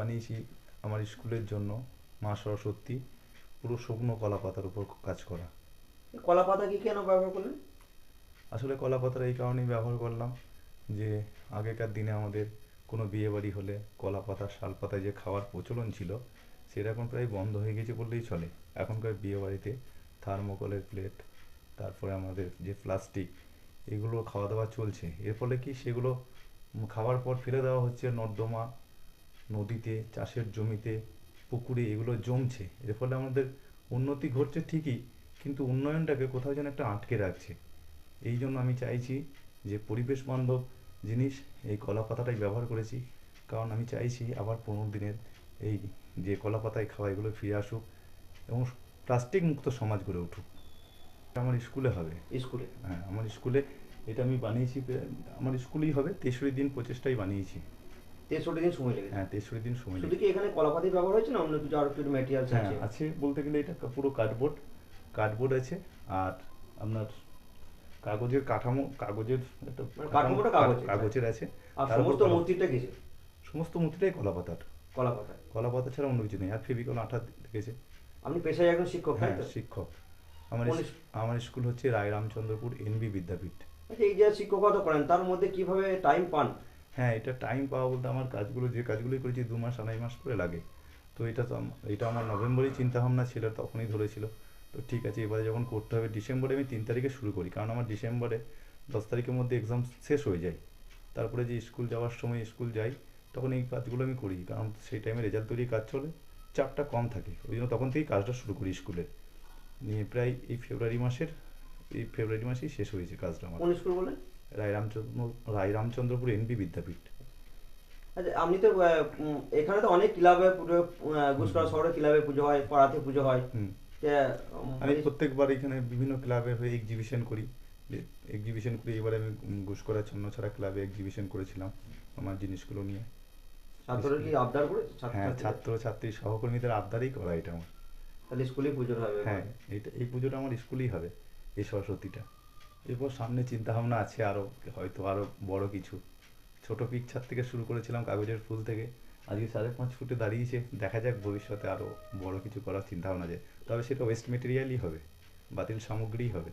বানিয়েছি আমার স্কুলের জন্য মা সরস্বতী পুরো শুকনো কলা পাতার উপর কাজ করা। কলা পাতা কি কেন ব্যবহার করলেন? আসলে কলা পাতার এই কারণেই ব্যবহার করলাম যে আগেকার দিনে আমাদের কোনো বিয়ে বাড়ি হলে কলা পাতা শাল পাতায় যে খাওয়ার প্রচলন ছিল সেটা এখন প্রায় বন্ধ হয়ে গেছে বললেই চলে। এখনকার বিয়ে বাড়িতে থার্মোকলের প্লেট তারপরে আমাদের যে প্লাস্টিক এগুলো খাওয়া দাওয়া চলছে। এর ফলে কি সেগুলো খাওয়ার পর ফেলে দেওয়া হচ্ছে নর্দমা নদীতে চাষের জমিতে পুকুরে এগুলো জমছে। এর ফলে আমাদের উন্নতি ঘটছে ঠিকই কিন্তু উন্নয়নটাকে কোথাও যেন একটা আটকে রাখছে। এই জন্য আমি চাইছি যে পরিবেশ বান্ধব জিনিস এই কলা পাতাটাই ব্যবহার করেছি। কারণ আমি চাইছি আবার পনেরো দিনের এই যে কলা পাতায় খাওয়া এগুলো ফিরে আসুক এবং প্লাস্টিক মুক্ত সমাজ গড়ে উঠুক। আমার স্কুলে হবে। স্কুলে? হ্যাঁ আমার স্কুলে এটা আমি বানিয়েছি আমার স্কুলেই হবে তেষট্টি দিন প্রচেষ্টাই বানিয়েছি। তেষট্টি দিন সময় লেগেছে। হ্যাঁ তেষট্টি দিন সময় শুধু কি এখানে কলা পাতাই ব্যবহার হয়েছে না অন্য কিছু আরও কিছু ম্যাটেরিয়ালস হ্যাঁ আছে? আছে বলতে গেলে এটা পুরো কার্ডবোর্ড কার্ডবোর্ড আছে। আর আপনার কাগজের কাঠামো কাগজের একটা মানে কাঠামোটা কাগজের, কাগজের আছে। আর সমস্ত মূর্তিটা কিছু সমস্ত মূর্তিটাই কলা পাতার কলা পাতা ছাড়া অন্য কিছু নেই। আর ফেভিকল আঠা দেখেছে? আপনি পেশায় একজন শিক্ষক হ্যাঁ শিক্ষক। আমার আমার স্কুল হচ্ছে রায় রামচন্দ্রপুর এনবি বিদ্যাপীঠ। আচ্ছা, এই যে শিক্ষকতা করেন তার মধ্যে কীভাবে টাইম পান? হ্যাঁ এটা টাইম পাওয়া বলতে আমার কাজগুলো, যে কাজগুলোই করেছি, দু মাস, আড়াই মাস করে লাগে। তো এটা তো এটা আমার নভেম্বরেই চিন্তা ভাবনা ছিল, তখনই ধরেছিল। তো ঠিক আছে, এবারে যখন করতে হবে, ডিসেম্বরে আমি তিন তারিখে শুরু করি, কারণ আমার ডিসেম্বরে দশ তারিখের মধ্যে এক্সাম শেষ হয়ে যায়। তারপরে যে স্কুল যাওয়ার সময় স্কুল যাই, তখন এই কাজগুলো আমি করি, কারণ সেই টাইমে রেজাল্ট তৈরি কাজ চলে, চাপটা কম থাকে। ওই জন্য তখন থেকেই কাজটা শুরু করি স্কুলে নিয়ে প্রায় এই ফেব্রুয়ারি মাসের, এই ফেব্রুয়ারি মাসেই শেষ হয়েছে কাজটা আমার। রায় রামচন্দ্র রায় রামচন্দ্রপুর এনবি বিদ্যাপীঠ। আচ্ছা আপনি তো এখানে তো অনেক ক্লাবে পুজো গুসকরা শহরে ক্লাবে পুজো হয় পাড়াতে পুজো হয়। আমি প্রত্যেকবার এখানে বিভিন্ন ক্লাবে হয়ে এক্সিবিশন করি। এক্সিবিশন করি এবারে আমি ঘুষকরা ছন্নছড়া ক্লাবে এক্সিবিশন করেছিলাম আমার জিনিসগুলো নিয়ে। ছাত্ররা কি আবদার করে? হ্যাঁ ছাত্র ছাত্র ছাত্রী সহকর্মীদের আবদারেই করা এটা আমার। তাহলে স্কুলে পুজোর হবে হ্যাঁ এটা এই পুজোটা আমার স্কুলেই হবে এই সরস্বতীটা। এরপর সামনে চিন্তা ভাবনা আছে আরও হয়তো আরও বড় কিছু। ছোট পিকচার থেকে শুরু করেছিলাম কাগজের ফুল থেকে। আজকে সাড়ে পাঁচ ফুটে দাঁড়িয়েছে। দেখা যাক ভবিষ্যতে আরও বড় কিছু করার চিন্তা ভাবনা আছে। তবে সেটা ওয়েস্ট মেটেরিয়ালই হবে, বাতিল সামগ্রীই হবে।